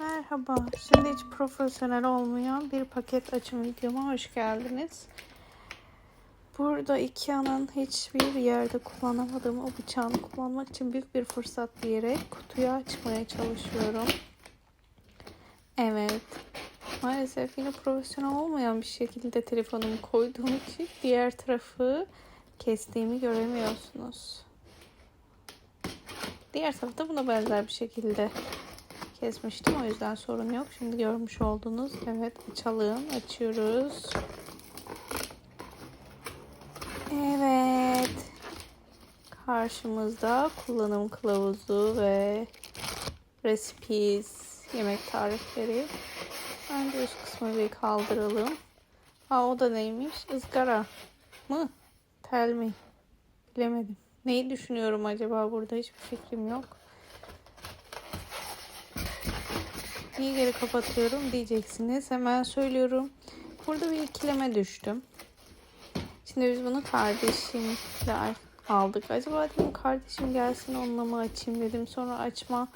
Merhaba. Şimdi hiç profesyonel olmayan bir paket açım videoma hoş geldiniz. Burada Ikea'nın hiçbir yerde kullanamadığım o bıçağını kullanmak için büyük bir fırsat diyerek kutuyu açmaya çalışıyorum. Evet. Maalesef yine profesyonel olmayan bir şekilde telefonumu koyduğum için diğer tarafı kestiğimi göremiyorsunuz. Diğer tarafta buna benzer bir şekilde kesmiştim. O yüzden sorun yok. Şimdi görmüş oldunuz. Evet açalım. Açıyoruz. Evet. Karşımızda kullanım kılavuzu ve recipes, yemek tarifleri. Önce üst kısmı bir kaldıralım. Aa o da neymiş? Izgara mı? Tel mi? Bilemedim. Neyi düşünüyorum acaba burada? Hiçbir fikrim yok. Niye geri kapatıyorum diyeceksiniz. Hemen söylüyorum. Burada bir ikileme düştüm. Şimdi biz bunu kardeşimle aldık. Acaba dedim kardeşim gelsin onunla mı açayım dedim. Sonra açma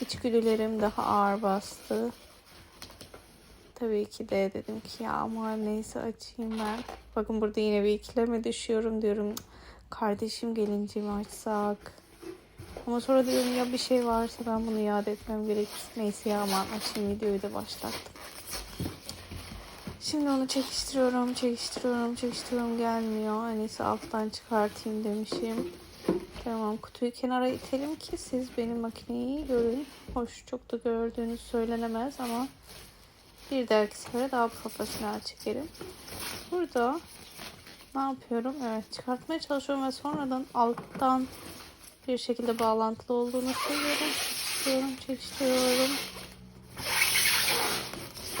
içgüdülerim daha ağır bastı. Tabii ki de dedim ki ya ama neyse açayım ben. Bakın burada yine bir ikileme düşüyorum diyorum. Kardeşim gelince mi açsak? Ama sonra diyorum ya bir şey varsa ben bunu iade etmem gerekir. Neyse ya aman açayım videoyu da başlattım. Şimdi onu çekiştiriyorum, çekiştiriyorum, çekiştiriyorum gelmiyor. İyisi alttan çıkartayım demişim. Tamam kutuyu kenara itelim ki siz benim makineyi görün. Hoş çok da gördüğünüz söylenemez ama bir dahaki sefere daha profesyonel çekerim. Burada ne yapıyorum? Evet çıkartmaya çalışıyorum ve sonradan alttan bir şekilde bağlantılı olduğunu söylüyorum. Çekiştiriyorum, çekiştiriyorum.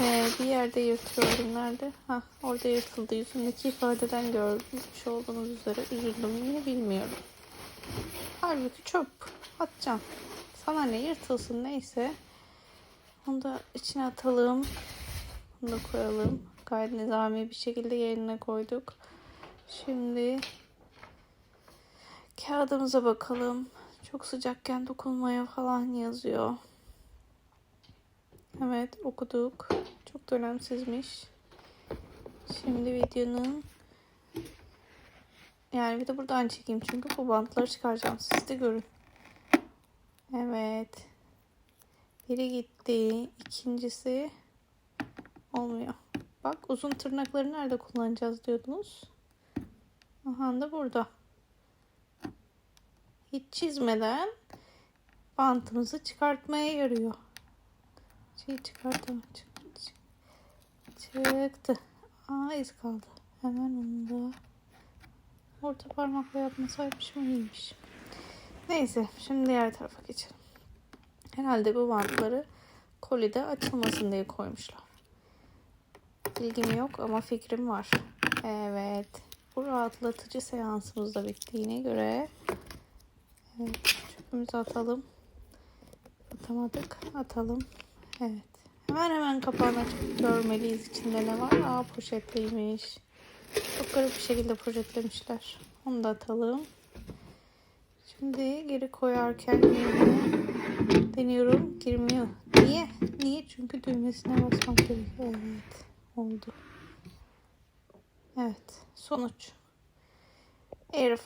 Ee, bir yerde yırtıyorum. Nerede? Ha, orada yırtıldı. Yüzündeki ifadeden görmüş olduğunuz üzere üzüldüm mü bilmiyorum. Halbuki çöp. Atacağım. Sana ne yırtılsın neyse. Onu da içine atalım. Bunu da koyalım. Gayet nizami bir şekilde yerine koyduk. Şimdi kağıdımıza bakalım. Çok sıcakken dokunmaya falan yazıyor. Evet okuduk. Çok da önemsizmiş. Şimdi videonun yani bir de buradan çekeyim çünkü bu bantları çıkaracağım. Siz de görün. Evet. Biri gitti. İkincisi olmuyor. Bak uzun tırnakları nerede kullanacağız diyordunuz. Aha da burada. Hiç çizmeden bantımızı çıkartmaya yarıyor. Şey çıkartamam. Çıktı. Çıktı. Aa iz kaldı. Hemen onu da orta parmakla yapmasaymış mı iyiymiş. Neyse şimdi diğer tarafa geçelim. Herhalde bu bantları kolide açılmasın diye koymuşlar. Bilgim yok ama fikrim var. Evet. Bu rahatlatıcı seansımız da bittiğine göre evet, atalım. Atamadık. Atalım. Evet. Hemen hemen kapağını açıp görmeliyiz içinde ne var. Aa poşetliymiş. Çok garip bir şekilde poşetlemişler. Onu da atalım. Şimdi geri koyarken deniyorum. Girmiyor. Niye? Niye? Çünkü düğmesine basmak gerekiyor. Evet. Oldu. Evet. Sonuç. Air